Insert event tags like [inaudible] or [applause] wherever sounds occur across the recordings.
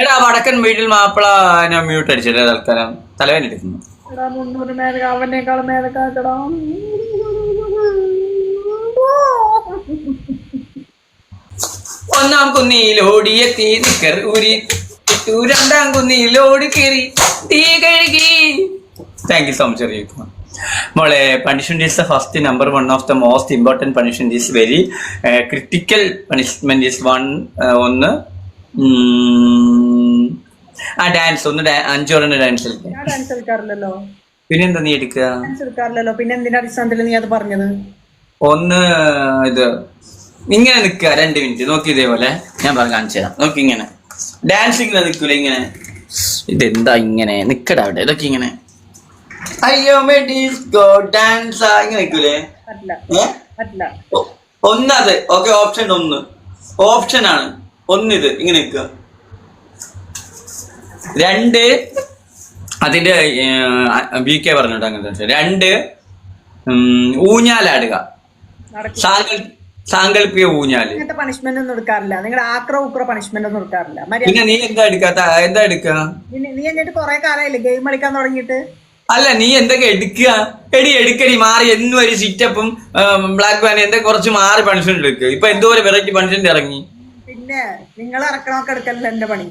എടാ വടക്കൻ വീട്ടിൽ മാപ്പിള ഞാൻ മ്യൂട്ട് അടിച്ചിട്ട് തൽക്കാലം. തലവേന എടുക്കുന്നു. ഒന്നാം കുന്നിയിലോടിയ ഓടിയെത്തി നിക്കർ ഇട്ടു രണ്ടാം കുന്നിയിലോടി കയറി തീ കഴുകി. താങ്ക് യു സോ മച്ച് അറിയിക്കും മോളെ punishment is the first number one of the most important punishment is very. Critical punishment is one ഒന്ന് ആ ഡാൻസ് ഒന്ന് അഞ്ചു പറഞ്ഞ ഡാൻസ് കളിക്കാറില്ലല്ലോ. പിന്നെന്താ നീ എടുക്കുക എടുക്കാറില്ലല്ലോ പിന്നെ എന്തിന്റെ അടിസ്ഥാനത്തിൽ നീ അത് പറഞ്ഞത്? ഒന്ന് ഇത് ഇങ്ങനെ നിൽക്കുക രണ്ട് മിനിറ്റ് നോക്കി ഇതേപോലെ. ഞാൻ പറഞ്ഞു കാണിച്ചു തരാം. നോക്കി ഇങ്ങനെ. ഡാൻസ് ഇങ്ങനെ നിൽക്കൂല ഇങ്ങനെ? ഇതെന്താ ഇങ്ങനെ? നിക്കടാ അവിടെ. ഇതൊക്കെ ഇങ്ങനെ. അയ്യോ ഡിസ്കോ ഡാൻസ് ഇങ്ങനെ നിൽക്കൂലേ? പറ്റില്ല ഏ? പറ്റില്ല ഒ- ഒന്നത്. ഓക്കെ ഓപ്ഷൻ ഒന്ന്. ഓപ്ഷൻ ആണ്. ഒന്നിത്. ഇങ്ങനെ നിൽക്കുക. രണ്ട് അതിന്റെ ബി കെ പറഞ്ഞോട്ടെ അങ്ങനത്തെ രണ്ട് ഊഞ്ഞാലാടുക. സാങ്കല്പിക ഊഞ്ഞാൽ. പണിഷ്മെന്റ് ഒന്നും എടുക്കാറില്ല. നിങ്ങൾ ആക്രോ ഉക്രോ പണിഷ്മെന്റ് ഒന്നും എടുക്കാറില്ല. പിന്നെ നീ എന്താ എടുക്കാത്ത? എന്താ എടുക്കുക നീ- നീ എന്നിട്ട് കൊറേ കാലമായില്ലേ ഗെയിം കളിക്കാൻ തുടങ്ങിയിട്ട്? അല്ല നീ എന്തൊക്കെ എടുക്കുക? എടി എടുക്കടി മാറി. എന്നും ഒരു സിറ്റപ്പും ബ്ലാക്ക് പാൻ എന്തൊക്കെ കുറച്ച് മാറി പണിഷ്മെന്റ് എടുക്കുക ഇപ്പൊ ഒരു വെറൈറ്റി പണിഷ്മെന്റ് ഇറങ്ങി. പിന്നെ നിങ്ങൾ ഇറക്കണമൊക്കെ എടുക്കല്ലോ എന്റെ പണി.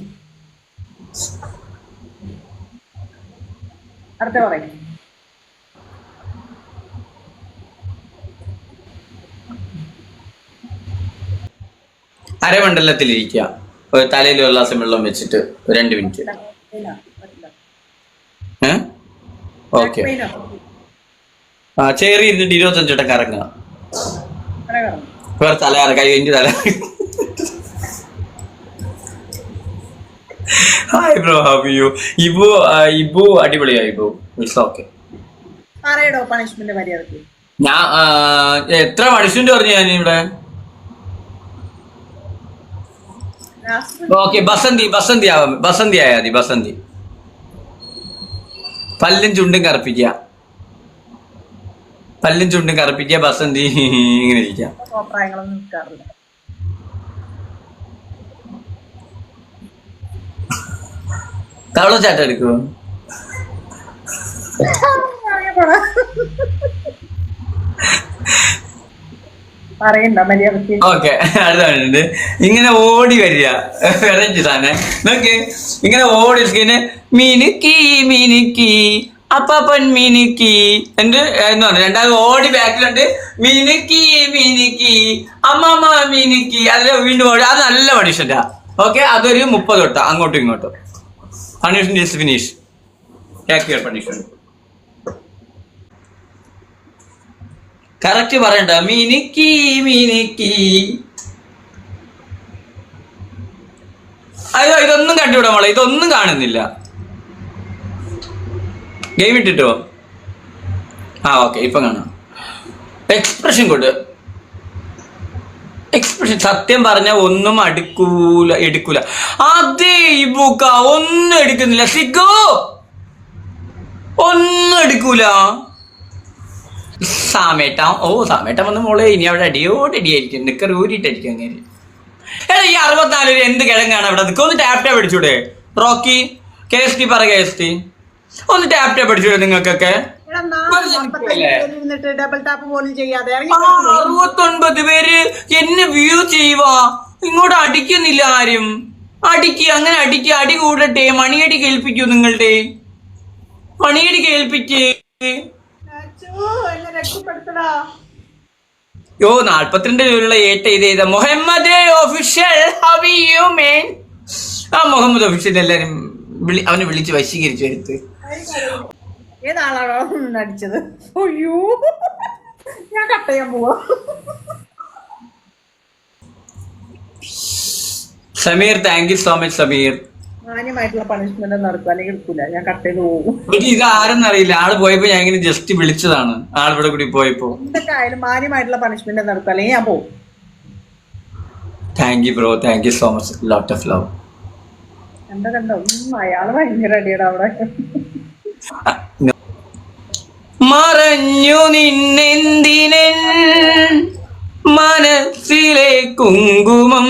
അടുത്ത പറയും. അരമണ്ഡലത്തിലിരിക്കുക. ഒരു തലയിൽ ഒരു ഗ്ലാസ് വെള്ളം വെച്ചിട്ട് രണ്ട് മിനിറ്റ് ഏഹ് ഓക്കെ ചേറി ഇരുന്നിട്ട് ഇരുപത്തഞ്ച് വട്ടം കറങ്ങുക വേറെ തല കറങ്ങ കഴിഞ്ഞ് തല. ഹായ് ബ്രോ ഹാവ് യു ഇബു ആ, ഇബു അടിപൊളിയായി ഇബു. ഇറ്റ്സ് ഓക്കെ ഞാൻ ആ, എത്ര പണിഷ്മെന്റ് പറഞ്ഞു ഞാൻ ഇവിടെ? ഓക്കെ ബസന്തി ബസന്തി ആവാം. ബസന്തി ആയാ മതി ബസന്തി. പല്ലും ചുണ്ടും കറുപ്പിക്കുക. പല്ലും ചുണ്ടും കറുപ്പിക്കുക എന്ത് ഇങ്ങനെ ഇരിക്കാം നിൽക്കാറില്ല. തവളച്ചാട്ടം എടുക്കുമോ ഓക്കെ അടുത്ത ഇങ്ങനെ ഓടി വരിക. വെറൈറ്റി സാധനം. നോക്കി ഇങ്ങനെ ഓടി ഇങ്ങനെ മിനുക്കി മിനുക്കി അപ്പാപ്പൻ മിനുക്കി. എന്ത് എന്ന് പറഞ്ഞു. രണ്ടാമത് ഓടി ബാക്കിലുണ്ട് മിനുക്കി മിനുക്കി അമ്മമ്മ മിനുക്കി. അതിൽ വീണ്ടും ഓടി. അത് നല്ല പണിഷന്റെ ഓക്കെ അതൊരു മുപ്പത് തൊട്ട. അങ്ങോട്ടും ഇങ്ങോട്ടും. Punishment is finish take your correct പറയണ്ട. മിനുക്കി മിനുക്കി. അയ്യോ ഇതൊന്നും കണ്ടുവിടാ മോളെ. ഇതൊന്നും കാണുന്നില്ല. ഗെയിം ഇട്ടിട്ടോ? ആ ഓക്കെ ഇപ്പൊ കാണാം. എക്സ്പ്രഷൻ കൊണ്ട് എക്സ്പ്രഷൻ സത്യം പറഞ്ഞ ഒന്നും അടുക്കൂല എടുക്കൂല. അതേ ഈ ബുക്ക ഒന്നും എടുക്കുന്നില്ല. സിഗോ! ഒന്നും എടുക്കൂല. സാമേട്ട ഓ സാമേട്ട വന്ന് മോളെ ഇനി അവിടെ അടിയോട് അടിയായിരിക്കും. നിക്കർ ഊരിയിട്ടായിരിക്കും അങ്ങനെ എടാ ഈ അറുപത്തിനാല് എന്ത് കിഴങ്ങാണ് അവിടെ? നിൽക്കുക ഒന്ന് ടാപ് ടാപ്പ് അടിച്ചൂടെ? റോക്കി കെ എസ് ടി പറ കെ എസ് ടി ഒന്ന് ടാപ് ടാപ്പ് അടിച്ചൂടെ നിങ്ങൾക്കൊക്കെ? അറുപത്തൊൻപത് പേര് എന്നെ വ്യൂ ചെയ്യുവാ. ഇങ്ങോട്ട് അടിക്കുന്നില്ല ആരും. അടിക്ക് അങ്ങനെ അടിക്ക് അടി കൂടട്ടെ. മണിയടി കേൾപ്പിക്കൂ നിങ്ങളുടെ. മണിയടി കേൾപ്പിക്ക്. യോ നാൽപ്പത്തിരണ്ട് രൂപയുള്ള ഏറ്റ ഇത് ചെയ്ത മുഹമ്മദ് ഒഫീഷ്യൽ മെയിൻ ആ മുഹമ്മദ് ഓഫീഷ്യൽ എല്ലാരും അവനെ വിളിച്ച് വശീകരിച്ചു എടുത്ത് ഏതാളാണോ അയ്യോ ഞാൻ കട്ട് ചെയ്യാൻ പോവാ. Sameer thank you so much Sameer. മാന്യമായിട്ടുള്ള punishment നടക്കും അല്ലെങ്കിൽ എടുക്കൂല. ഞാൻ പോകും. എനിക്ക് ഇത് ആരെന്നറിയില്ല ആൾ പോയപ്പോ ഞാൻ ഇങ്ങനെ ജസ്റ്റ് വിളിച്ചതാണ്. ആളിവിടെ കൂടി പോയപ്പോ. എന്തൊക്കെ ആയാലും മാന്യമായിട്ടുള്ള പണിഷ്മെന്റ് നടക്കും അല്ലെങ്കിൽ ഞാൻ പോകും. Thank you bro thank you so much lot of love കണ്ടോ? ഉം, അയാൾ ഭയങ്കര അടിയടാ അവിടെ. മറഞ്ഞു നിന്നെന്തിനൻ മനസ്സിലെ കുങ്കുമം.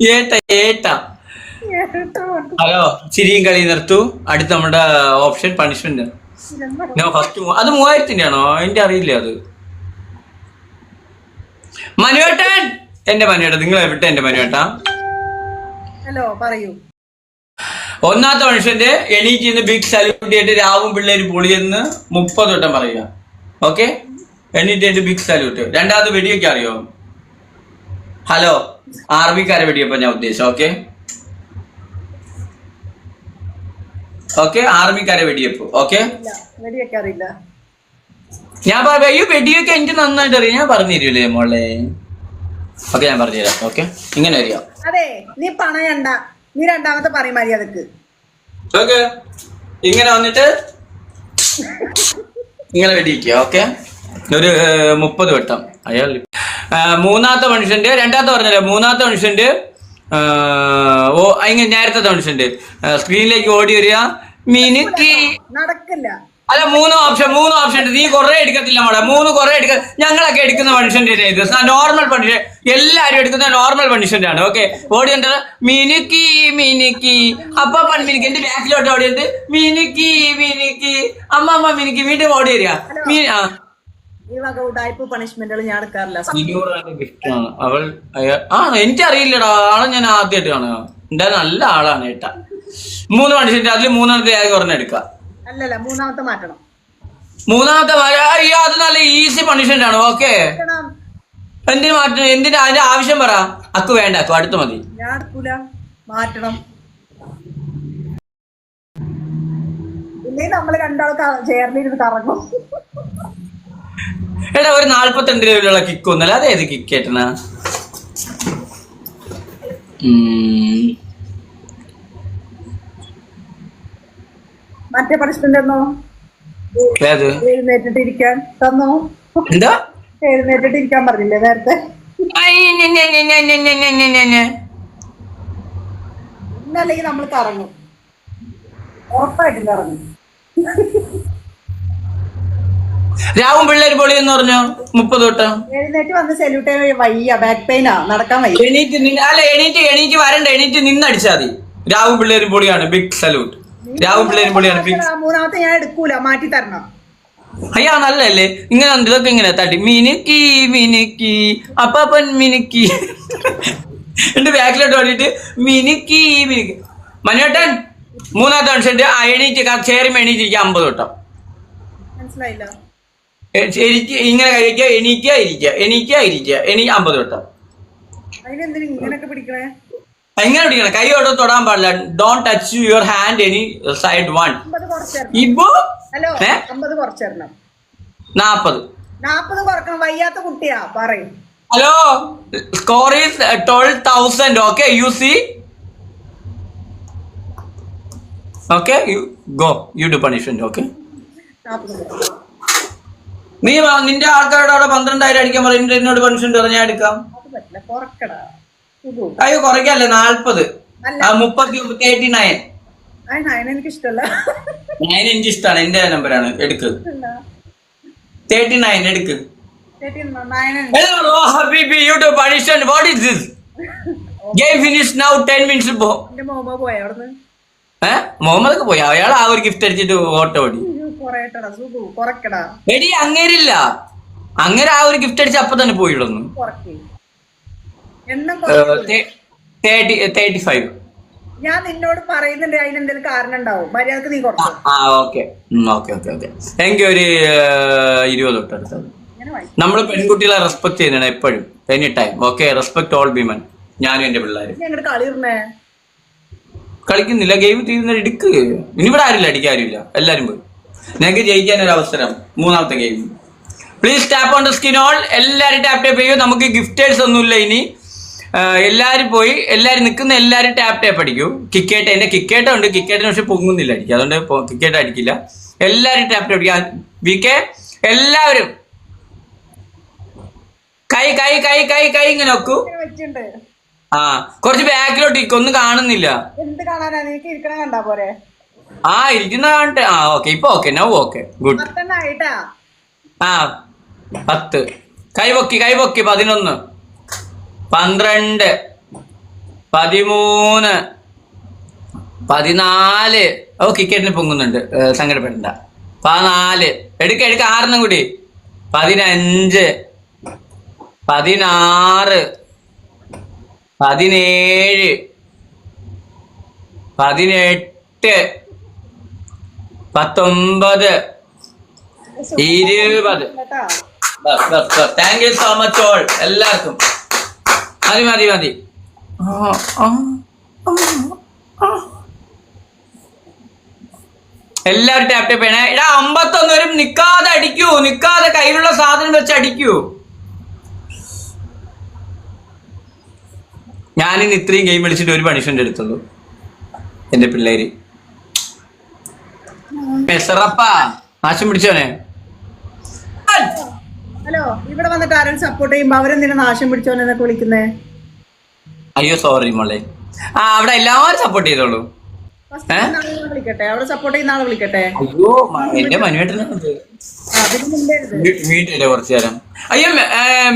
ഏട്ട ഏട്ട. ഹലോ ചിരിയും കളി നിർത്തു. അടുത്ത നമ്മുടെ ഓപ്ഷൻ പണിഷ്മെന്റ്. ഫസ്റ്റ് അത് മൂവായിരത്തിന്റെ ആണോ? എന്റെ അറിയില്ല അത്? മനുവേട്ടൻ! എന്റെ മനുവേട്ട നിങ്ങൾ എവിടെ എന്റെ മനുവേട്ട. ഹലോ പറയൂ. ഒന്നാമത്തെ മനുഷ്യന്റെ എണീറ്റ് എണീറ്റിന്ന് ബിഗ് സല്യൂട്ട് ചെയ്തിട്ട് രാവും പിള്ളേര് പൊളിയെന്ന് മുപ്പത് വട്ടം പറയുക. ഓക്കെ എണീറ്റ് ബിഗ് സല്യൂട്ട് രണ്ടാമത് വെടിയൊക്കെ അറിയോ? ഹലോ ആർമിക്കാരെ വെടിയപ്പോ ഞാൻ ഉദ്ദേശിച്ചു ഓക്കെ ഓക്കെ ആർമിക്കാരെ വെടിയപ്പ് ഓക്കെ ഞാൻ പറയു വെടിയൊക്കെ എനിക്ക് നന്നായിട്ട് അറിയാം. ഞാൻ പറഞ്ഞു തരൂലേ മോളെ? ഓക്കെ ഞാൻ പറഞ്ഞുതരാം ഓക്കെ ഇങ്ങനെ അറിയാം അതെ നീ പണയണ്ട. നീ രണ്ടാമത്തെ പറയും മര്യാദയ്ക്ക്. ഓക്കെ ഇങ്ങനെ വന്നിട്ട് ഇങ്ങനെ വെടിയിക്കുക ഓക്കെ ഒരു മുപ്പത് വട്ടം. അയാൾ മൂന്നാമത്തെ മനുഷ്യന്റെ രണ്ടാമത്തെ പറഞ്ഞല്ലേ മൂന്നാമത്തെ മനുഷ്യന്റെ ഓ ഇങ്ങനെ നേരത്തെ മനുഷ്യന്റെ. സ്ക്രീനിലേക്ക് ഓടി വരിക. മിനുക്കി നടക്കില്ല. അല്ല മൂന്ന് ഓപ്ഷൻ മൂന്ന് ഓപ്ഷൻ ഉണ്ട്. നീ കുറെ എടുക്കത്തില്ല മോളെ. മൂന്ന് കുറെ എടുക്ക ഞങ്ങളൊക്കെ എടുക്കുന്ന മനുഷ്യന്റെ ഇത് നോർമൽ മനുഷ്യൻ എല്ലാരും എടുക്കുന്ന നോർമൽ മനുഷ്യന്റെ ആണ് ഓക്കെ ഓടിയുണ്ട് മിനുക്കി മിനുക്കി അപ്പൻ മിനുക്കി എന്റെ ബാക്കിലോട്ട് ഓടിയുണ്ട് മിനുക്കി മിനുക്കി അമ്മ അമ്മ മിനുക്കി വീണ്ടും ഓടി വരിക. മീ ഈ വക ഉടായ്പ പണിഷ്മെന്റുകൾ ഞാൻ എടുക്കാറില്ല. ഇരുന്നൂറ് ഗിഫ്റ്റ് അവൾ ആ എനിക്കറിയില്ലടാ. ആളെ ഞാൻ ആദ്യമായിട്ട് കാണുക. എന്റെ നല്ല ആളാണ് ഏട്ടാ. മൂന്ന് മനുഷ്യന്റെ അതിൽ മൂന്നാമത്തെ ആയി ഒരെണ്ണം എടുക്കാം അല്ലല്ല മൂന്നാമത്തെ മാറ്റണം. മൂന്നാമത്തെ അയ്യോ അത് നല്ല ഈസി പണിഷ്മെന്റ് ആണ്. ഓക്കെ. എന്തിനു മാറ്റണം? എന്തിനാ അതിന്റെ ആവശ്യം പറ. അക്കു വേണ്ട അക്കു അടുത്ത് മതി. മാറ്റണം. ഇല്ലെങ്കിൽ നമ്മൾ രണ്ടാൾക്ക് ചേർന്നിരുന്ന് കറങ്ങും. എടാ ഒരു നാൽപ്പത്തിരണ്ട് രൂപയിലുള്ള കിക്ക് ഒന്നല്ല അതേത് കിക്ക് ഏട്ടന? ഇന്നല്ലെങ്കിൽ നമ്മൾ കറങ്ങും. ഉറപ്പായിട്ടും കറങ്ങും. രാവും പിള്ളേര് പൊളി എന്ന് പറഞ്ഞു? മുപ്പത് തൊട്ടം. എഴുന്നേറ്റ് വന്ന് സെല്യൂട്ട് വയ്യ. ബാക്ക് പെയിനാ നടക്കാൻ വയ്യ. എണീറ്റ് അല്ല എണീറ്റ് എണീറ്റ് വരണ്ട. എണീറ്റ് നിന്നടിച്ചാൽ മതി രാവും പിള്ളേരും പൊളിയാണ്. ബിഗ് സല്യൂട്ട് രാവും പിള്ളേരും പൊളിയാണ്. ബിഗ് മൂന്നാമത്തെ ഞാൻ എടുക്കൂല. മാറ്റി തരണം. അയ്യാ നല്ലല്ലേ ഇങ്ങനെ ഇതൊക്കെ ഇങ്ങനെ തട്ടി. മിനുക്കി മിനുക്കി. അപ്പൻ മിനുക്കി. എന്റെ ബാക്കിലോട്ട് ഓടിയിട്ട് മിനുക്കി മിനുക്കി. മനുവേട്ടൻ മൂന്നാമത്തെ മനുഷ്യന്റെ ആ എണീറ്റ് ചേരുമ്പോ എണീറ്റിരിക്കുക അമ്പത് തൊട്ടം. മനസ്സിലായില്ല. എനിക്ക് ഇങ്ങനെ കഴിക്കുക എനിക്കാ ഇരിക്കുക. എനിക്കാ ഇരിക്കുക. എണീ അമ്പത് തൊട്ടാ എങ്ങനെ പിടിക്കണം? കൈ തൊട്ട് തൊടാൻ പാടില്ല. Don't touch your hand any side one ഇപ്പോ നാപ്പത്. നാപ്പത് കുറക്കണം. വയ്യാത്ത കുട്ടിയാ പറയും. Hello score is twelve thousand okay you see okay you go you do punishment okay നാപ്പത്. നീ നിന്റെ ആൾക്കാരോട് അവിടെ പന്ത്രണ്ടായിരം അടിക്കാൻ പറയും എന്നോട് പെൻഷൻ ഞാൻ എടുക്കാം. അയ്യോ കുറയ്ക്കല്ലേ? നാല്പത് മുപ്പത്തി തേർട്ടി നയൻ നയൻ എനിക്ക് ഇഷ്ടമാണ് എന്റെ നമ്പറാണ് എടുക്ക്. തേർട്ടി നയൻ എടുക്ക്. YouTube punishment what is this game finish now ten minutes പോ മുഹമ്മദ് പോയി അയാൾ ആ ഒരു ഗിഫ്റ്റ് അടിച്ചിട്ട് ഓട്ടോ ഓടി കൊറേട്ടടാ സുഖു. കുറക്കടാ. എടി അങ്ങേരില്ല. അങ്ങനെ ആ ഒരു ഗിഫ്റ്റ് അടിച്ച് അപ്പൊ തന്നെ പോയിടുന്നു. കുറക്ക്. എണ്ണം കുറയ്ക്ക്. തേർട്ടി തേർട്ടി ഫൈവ് ഞാൻ നിന്നോട് പറയുന്നുണ്ട് അതിനെന്തെങ്കിലും കാരണം ഉണ്ടാവും. മര്യാദയ്ക്ക് നീ കുറച്ചു ആ ഓക്കെ. Okay okay okay. എനിക്ക് ഒരു ഏർ, ഇരുപത് തൊട്ട് അടുത്തത്. നമ്മൾ പെൺകുട്ടികളെ റെസ്പെക്ട് ചെയ്യുന്നതാണ് എപ്പോഴും. Any time okay respect all women ഞാനും എന്റെ പിള്ളേരും. നീ അങ്ങോട്ട് കളിയിരുന്നേ കളിക്കുന്നില്ല. ഗെയിം തീരുന്ന എടുക്ക്. ഇനി ഇവിടെ ആരില്ല അടിക്കാരില്ല എല്ലാരും പോയി. ഞങ്ങൾക്ക് ജയിക്കാൻ ഒരു അവസരം. മൂന്നാമത്തെ game please tap on the screen all എല്ലാവരും ടാപ്പ് ടാപ്പ് ചെയ്യൂ. നമുക്ക് ഗിഫ്റ്റേഴ്സ് ഒന്നുമില്ല ഇനി. എല്ലാവരും പോയി. എല്ലാവരും നിൽക്കുന്ന എല്ലാവരും ടാപ്പ് ടാപ്പ് അടിക്കൂ. കിക്കേട്ട് എന്റെ കിക്കേട്ട ഉണ്ട്. കിക്കേട്ടിന് പക്ഷെ പൊങ്ങുന്നില്ല അടിക്കുക അതുകൊണ്ട് കിക്കേട്ട് അടിക്കില്ല. എല്ലാവരും ടാപ്പ് ടാപ്പ് അടിക്കുക വി കെ എല്ലാവരും. കൈ കൈ കൈ കൈ കൈ ഇങ്ങനെ വെക്കൂ ആ കുറച്ച് ബാക്കിലോട്ട് ഇരിക്കും. ഒന്നും കാണുന്നില്ല. എന്ത് കാണാനാ? നിനക്ക് ഇരിക്കണ കണ്ടാ പോരെ? ആ ഇരിക്കുന്ന കാണട്ടെ. ആ ഓക്കെ ഇപ്പൊ ഓക്കെ നോ ഓക്കെ ഗുഡ് ആ പത്ത്. കൈപൊക്കി കൈപൊക്കി പതിനൊന്ന്. പന്ത്രണ്ട്. പതിമൂന്ന്. പതിനാല്. ഓ കിക്കറ്റിന് പൊങ്ങുന്നുണ്ട്. സങ്കടപ്പെടണ്ട. പതിനാല്. എടുക്ക എടുക്ക ആറിനും കൂടി. പതിനഞ്ച്. പതിനാറ്. പതിനേഴ്. പതിനെട്ട്. പത്തൊമ്പത്. ഇരുപത്. Thank you so much all എല്ലാവർക്കും. മതി മതി മതി. എല്ലാവരും ടാപ്പ് ടാപ്പ് ചെയ്യണേ. ഇടാ അമ്പത്തൊന്ന് വരും. നിക്കാതെ അടിക്കൂ. നിക്കാതെ കയ്യിലുള്ള സാധനം വെച്ച് അടിക്കൂ. ഞാനിന്ന് ഇത്രയും ഗെയിം കളിച്ചിട്ട് ഒരു പണിഷ്മെന്റ് എടുത്തുള്ളൂ. എന്റെ പിള്ളേര്. പെസറപ്പാ നാശം പിടിച്ചോനെ ഹലോ ഇവിടെ വന്നിട്ട് ആരും സപ്പോർട്ട് ചെയ്യുമ്പോ അവരെന്തിനാ നാശം പിടിച്ചോന്നൊക്കെ വിളിക്കുന്നേ അയ്യോ സോറി മോളെ ആ അവിടെ എല്ലാവരും സപ്പോർട്ട് ചെയ്തോളൂ വിളിക്കട്ടെ അവിടെ സപ്പോർട്ട് ചെയ്യുന്ന ആളെ വിളിക്കട്ടെ അയ്യോ എന്റെ മനുവേട്ടനെ കുറച്ചു നേരം അയ്യോ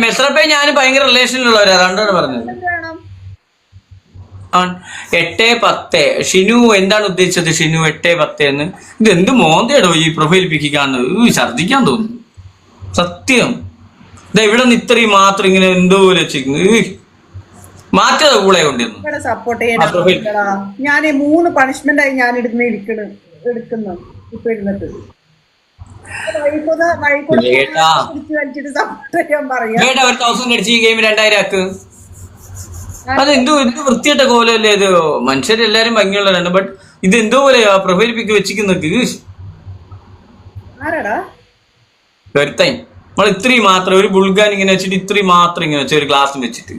മെസ്രപ്പേ ഞാൻ ഭയങ്കര റിലേഷനിലുള്ളവരാ അതുകൊണ്ടാണ് പറഞ്ഞത് അവൻ എട്ട് പത്ത്. ഷിനു എന്താണ് ഉദ്ദേശിച്ചത്? ഷിനു എട്ട് പത്ത് എന്ന്? ഇത് എന്ത് മോന്തയാടോ ഈ പ്രൊഫൈൽ പിക്കാന്ന് ഛർദിക്കാൻ തോന്നുന്നു. സത്യം. ഇതാ ഇവിടെ നിന്ന് ഇത്രയും മാത്രം ഇങ്ങനെ എന്തോ ലക്ഷിക്കുന്നു വെച്ചിരിക്കുന്നു. മാറ്റത് കൂടെ കൊണ്ടിരുന്നു സപ്പോർട്ട്. ഞാൻ മൂന്ന് പണിഷ്മെന്റ് ആയി ഞാൻ ഇടുന്ന ഇരിക്കണ് എടുക്കുന്നു ഇപ്പൊ ഇരുന്നിട്ട് വലിച്ചിട്ട് സപ്പോർട്ട് ചെയ്യാൻ പറയാ. ഒരു തൗസൻഡ് അടിച്ച് ഈ ഗെയിം രണ്ടായിരം ആക്ക്. അത് എന്തോ എന്ത് വൃത്തിയായിട്ട കോലല്ലേ ഇത്? മനുഷ്യരെല്ലാരും ഭംഗിയുള്ളവരാണ് ബട്ട് ഇത് എന്തോ പോലെയാ പ്രൊഫൈൽ പിക്ക് വെച്ചിരിക്കുന്നത് ആരാടാ? വരുത്താൻ നമ്മൾ ഇത്രയും മാത്രം ഒരു ബുൾഗാൻ ഇങ്ങനെ വെച്ചിട്ട് ഇത്രയും മാത്രം ഇങ്ങനെ വെച്ച ഒരു ഗ്ലാസ് വെച്ചിട്ട്?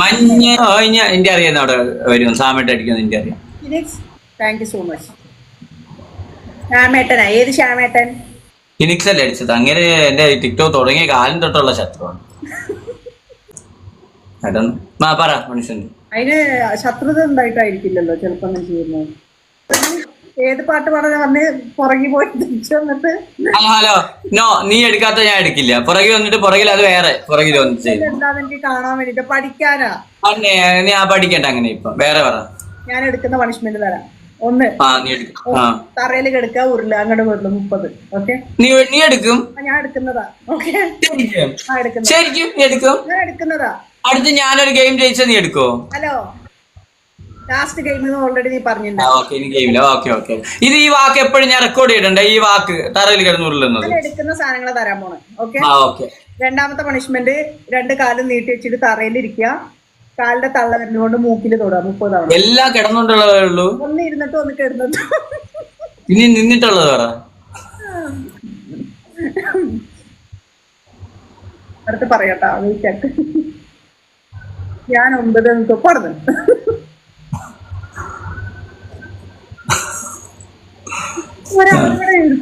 മഞ്ഞ. എന്റെ അറിയാം അവിടെ വരും. സാമയിട്ട് അടിക്കുന്നത് എന്റെ അറിയാം. താങ്ക് യു സോ മച്ച് ശ്യാമേട്ടനാ? ഏത് ശ്യാമേട്ടൻ? ഫിനിക്സ് അല്ലേ അടിച്ചത്? അങ്ങനെ എന്റെ ടിക്ടോക്ക് തുടങ്ങിയ കാലം തൊട്ടുള്ള ശത്രുവാണ്. ആ പറ മനുഷ്യൻ. അതിന് ശത്രുത ഉണ്ടായിട്ടായിരിക്കില്ലല്ലോ ചിലപ്പോ അങ്ങനെ ചെയ്യുന്നത് ഏത് പാട്ട് പാടാൻ പറഞ്ഞ്? പുറകെ പോയി തിരിച്ചു വന്നിട്ട്. ഹലോ നോ നീ എടുക്കാത്ത ഞാൻ എടുക്കില്ല. പുറകിൽ വന്നിട്ട് പുറകിൽ അത് വേറെ. പുറകിൽ വന്നിട്ട് എന്താന്ന് എനിക്ക് കാണാൻ വേണ്ടിട്ട്? പഠിക്കാനാ? ആ പഠിക്കണ്ട അങ്ങനെ ഇപ്പൊ. വേറെ പറ. ഞാൻ എടുക്കുന്ന പണിഷ്മെന്റ് തരാം. ഒന്ന്. തറയിൽ കിടക്കുക ഉരുള അങ്ങോട്ട് വീട്ടിൽ മുപ്പത്. ഓക്കെ നീ എടുക്കും. ഞാൻ എടുക്കുന്നതാ. ഓക്കെ ശരിക്കും. നീ എടുക്കും? ഞാൻ എടുക്കുന്നതാ. അടുത്ത് ഞാനൊരു ഗെയിം ജയിച്ച നീ എടുക്കോ ഹലോ ലാസ്റ്റ് ഗെയിമിൽ ഓൾറെഡി നീ പറഞ്ഞിട്ടുണ്ടാവും ഇത് ഈ വാക്ക് എപ്പോഴും ഞാൻ റെക്കോർഡ് ചെയ്തിട്ടുണ്ട് ഈ വാക്ക് തറയിൽ കിടന്നുരുളുന്നത് ഞാൻ എടുക്കുന്ന സാധനങ്ങൾ തരാൻ പോണേ. ഓക്കെ രണ്ടാമത്തെ പണിഷ്മെന്റ് രണ്ട് കാലം നീട്ടി വെച്ചിട്ട് തറയിൽ ഇരിക്കുക. കാലിന്റെ തള്ള വരുന്നോണ്ട് മൂക്കിൽ തൊടാ മുപ്പത് തവണ. എല്ലാം കിടന്നുകൊണ്ടുള്ളതേ ഉള്ളൂ. ഒന്ന് ഇരുന്നിട്ട് ഒന്ന് കിടന്നിട്ട്. ഇനി നിന്നിട്ടുള്ളത് പറ അടുത്ത് പറയട്ടാ വീട്ടിലേക്ക് ഞാൻ ഒമ്പത് പറഞ്ഞു. ഒരു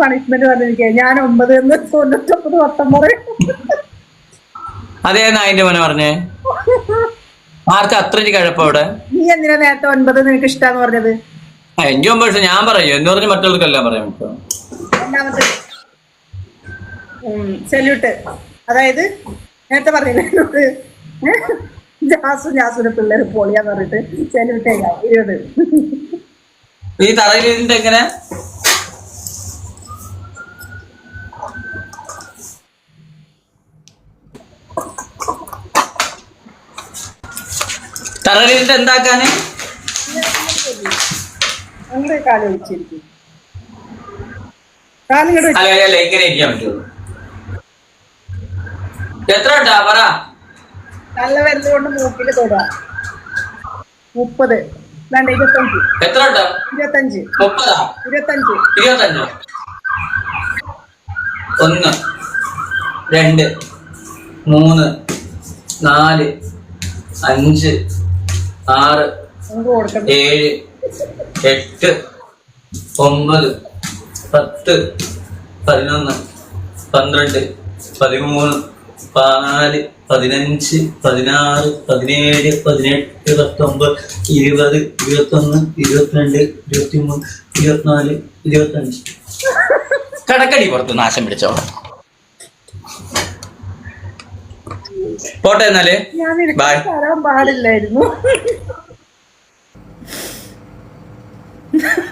പണിഷ്മെന്റ് പറഞ്ഞിരിക്കുക ഞാൻ ഒമ്പത് എന്ന് തൊണ്ണൂറ്റൊമ്പത് വട്ടം പറയും അതേന്നാ അതിന്റെ മോനെ പറഞ്ഞേ? ആർക്ക് അത്രയ്ക്ക് കഴപ്പം അവിടെ? നീ എന്തിനാ നേരത്തെ ഒൻപത് നിനക്ക് ഇഷ്ടാന്ന് പറഞ്ഞത്? എനിക്ക് ഒമ്പത് പക്ഷെ ഞാൻ പറയും. എന്ന് പറഞ്ഞ് മറ്റുള്ളവർക്കെല്ലാം പറയാം ഇപ്പൊ രണ്ടാമത്തെ. സെല്യൂട്ട് അതായത് നേരത്തെ പറഞ്ഞില്ലേ എന്നോട്? ജാസു ജാസുവിന്റെ പിള്ളേര് പൊളിയാന്ന് പറഞ്ഞിട്ട് സെല്യൂട്ട് ചെയ്യാം ഇരുപത്. ഈ തറയിൽ ഇതിന്റെ എങ്ങനെ? ഇരുന്നിട്ട് എന്താക്കാന്? ഇങ്ങനെ ഇരിക്കാൻ പറ്റുള്ളൂ. എത്ര ഉണ്ടാ? പറ. നല്ല മൂക്കിൽ തൊടുക മുപ്പത്. വേണ്ട ഇരുപത്തഞ്ച്. എത്ര ഉണ്ടാ? ഇരുപത്തഞ്ച്. മുപ്പതാ? ഇരുപത്തഞ്ച്. ഇരുപത്തഞ്ചോ? ഒന്ന് രണ്ട് മൂന്ന് നാല് അഞ്ച് ആറ് ഏഴ് എട്ട് ഒമ്പത് പത്ത് പതിനൊന്ന് പന്ത്രണ്ട് പതിമൂന്ന് പതിനാല് പതിനഞ്ച് പതിനാറ് പതിനേഴ് പതിനെട്ട് പത്തൊമ്പത് ഇരുപത് ഇരുപത്തൊന്ന് ഇരുപത്തിരണ്ട് ഇരുപത്തിമൂന്ന് ഇരുപത്തിനാല് ഇരുപത്തഞ്ച് കടക്കടി പുറത്ത് നാശം പിടിച്ചോ? പോട്ടെ എന്നാൽ. ബൈ പാടില്ലായിരുന്നു. [laughs]